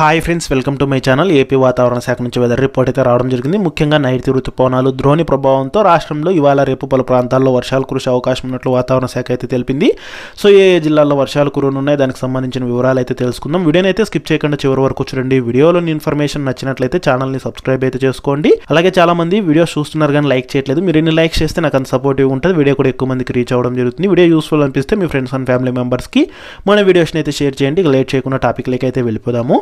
Hi friends welcome to my channel. AP వాతావరణ శాఖ నుంచి వెదర్ రిపోర్ట్ అయితే రావడం జరిగింది. ముఖ్యంగా నైరుతి ఋతుపవనాలు ద్రోణి ప్రభావంతో రాష్ట్రంలో ఇవాళ రేపు పలు ప్రాంతాల్లో వర్షాలు కురిసే అవకాశం ఉన్నట్లు వాతావరణ శాఖ అయితే తెలిపింది. సో ఏ ఏ జిల్లాల్లో వర్షాలు కురనున్నాయి దానికి సంబంధించిన వివరాలు అయితే తెలుసుకుందాం. వీడియోని అయితే స్కిప్ చేయకుండా చివరి వరకు చూడండి. వీడియోలోని ఇన్ఫర్మేషన్ నచ్చినట్లయితే ఛానల్ని సబ్స్క్రైబ్ అయితే చేసుకోండి. అలాగే చాలా మంది వీడియోస్ చూస్తున్నారు కానీ లైక్ చేయట్లేదు. మీరు ఎన్ని లైక్స్ చేస్తే నాకు అంత సపోర్టివ్ ఉంటుంది. వీడియో కూడా ఎక్కువ మందికి రీచ్ అవ్వడం జరుగుతుంది. వీడియో యూస్ఫుల్ అనిపిస్తే మీ ఫ్రెండ్స్ అండ్ ఫ్యామిలీ మెంబర్స్కి మన వీడియోస్ని అయితే షేర్ చేయండి. లేట్ చేయకుండా టాపిక్లకి అయితే వెళ్ళిపోదాము.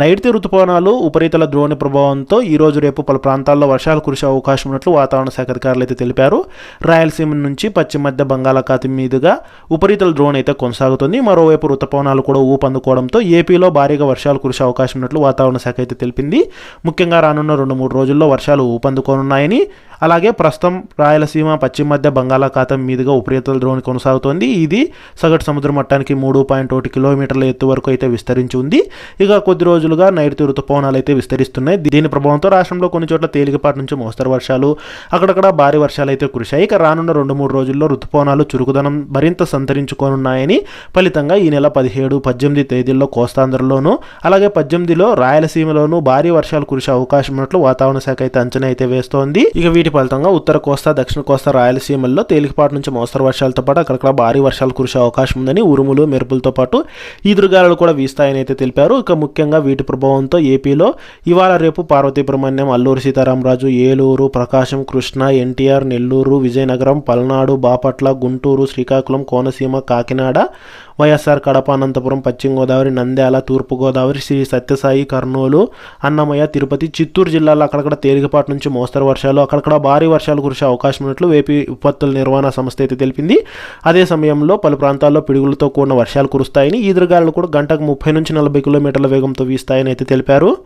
నైరుతి ఋతుపవనాలు ఉపరితల ద్రోణి ప్రభావంతో ఈ రోజు రేపు పలు ప్రాంతాల్లో వర్షాలు కురిసే అవకాశం ఉన్నట్లు వాతావరణ శాఖ అధికారులు అయితే తెలిపారు. రాయలసీమ నుంచి పశ్చిమ మధ్య బంగాళాఖాతం మీదుగా ఉపరితల ద్రోణి అయితే కొనసాగుతుంది. మరోవైపు ఋతుపవనాలు కూడా ఊపందుకోవడంతో ఏపీలో భారీగా వర్షాలు కురిసే అవకాశం ఉన్నట్లు వాతావరణ శాఖ అయితే తెలిపింది. ముఖ్యంగా రానున్న రెండు మూడు రోజుల్లో వర్షాలు ఊపందుకోనున్నాయని అలాగే ప్రస్తుతం రాయలసీమ పశ్చిమ మధ్య బంగాళాఖాతం మీదుగా ఉపరితల ద్రోణి కొనసాగుతోంది. ఇది సగటు సముద్ర మట్టానికి మూడు పాయింట్ ఒకటి కిలోమీటర్ల ఎత్తు వరకు అయితే విస్తరించి ఉంది. ఇక కొద్ది రోజులుగా నైరుతి ఋతుపవనాలు అయితే విస్తరిస్తున్నాయి. దీని ప్రభావంతో రాష్ట్రంలో కొన్ని చోట్ల తేలికపాటి నుంచి మోస్తరు వర్షాలు అక్కడక్కడ భారీ వర్షాలు అయితే కురిశాయి. ఇక రానున్న రెండు మూడు రోజుల్లో ఋతుపవనాలు చురుకుదనం మరింత సంతరించుకోనున్నాయని ఫలితంగా ఈ నెల పదిహేడు పద్దెనిమిది తేదీల్లో కోస్తాంధ్రలోనూ అలాగే పద్దెనిమిదిలో రాయలసీమలోనూ భారీ వర్షాలు కురిసే అవకాశం ఉన్నట్లు వాతావరణ శాఖ అయితే అంచనా అయితే వేస్తోంది. ఇక వీటి ఫలితంగా ఉత్తర కోస్తా దక్షిణ కోస్తా రాయలసీమల్లో తేలికపాటి నుంచి మోస్తరు వర్షాలతో పాటు అక్కడక్కడ భారీ వర్షాలు కురిసే అవకాశం ఉందని ఉరుములు మెరుపులతో పాటు ఈదురుగాలు కూడా వీస్తాయని అయితే తెలిపారు. ఇక ముఖ్యంగా వీటి ప్రభావంతో ఏపీలో ఇవాళ రేపు పార్వతీబ్రహ్మణ్యం అల్లూరు సీతారామరాజు ఏలూరు ప్రకాశం కృష్ణ ఎన్టీఆర్ నెల్లూరు విజయనగరం పల్నాడు బాపట్ల గుంటూరు శ్రీకాకుళం కోనసీమ కాకినాడ వైఎస్ఆర్ కడప అనంతపురం పశ్చిమ గోదావరి నంద్యాల తూర్పుగోదావరి శ్రీ సత్యసాయి కర్నూలు అన్నమయ్య తిరుపతి చిత్తూరు జిల్లాలో అక్కడక్కడ తేలికపాటి నుంచి మోస్తరు వర్షాలు అక్కడక్కడ భారీ వర్షాలు కురిసే అవకాశం ఉన్నట్లు ఏపీ విపత్తుల నిర్వహణ సంస్థ అయితే తెలిపింది. అదే సమయంలో పలు ప్రాంతాల్లో పిడుగులతో కూడిన వర్షాలు కురుస్తాయని ఈదురుగాలు కూడా గంటకు ముప్పై నుంచి నలభై కిలోమీటర్ల వేగంతో వీస్తాయని అయితే తెలిపారు.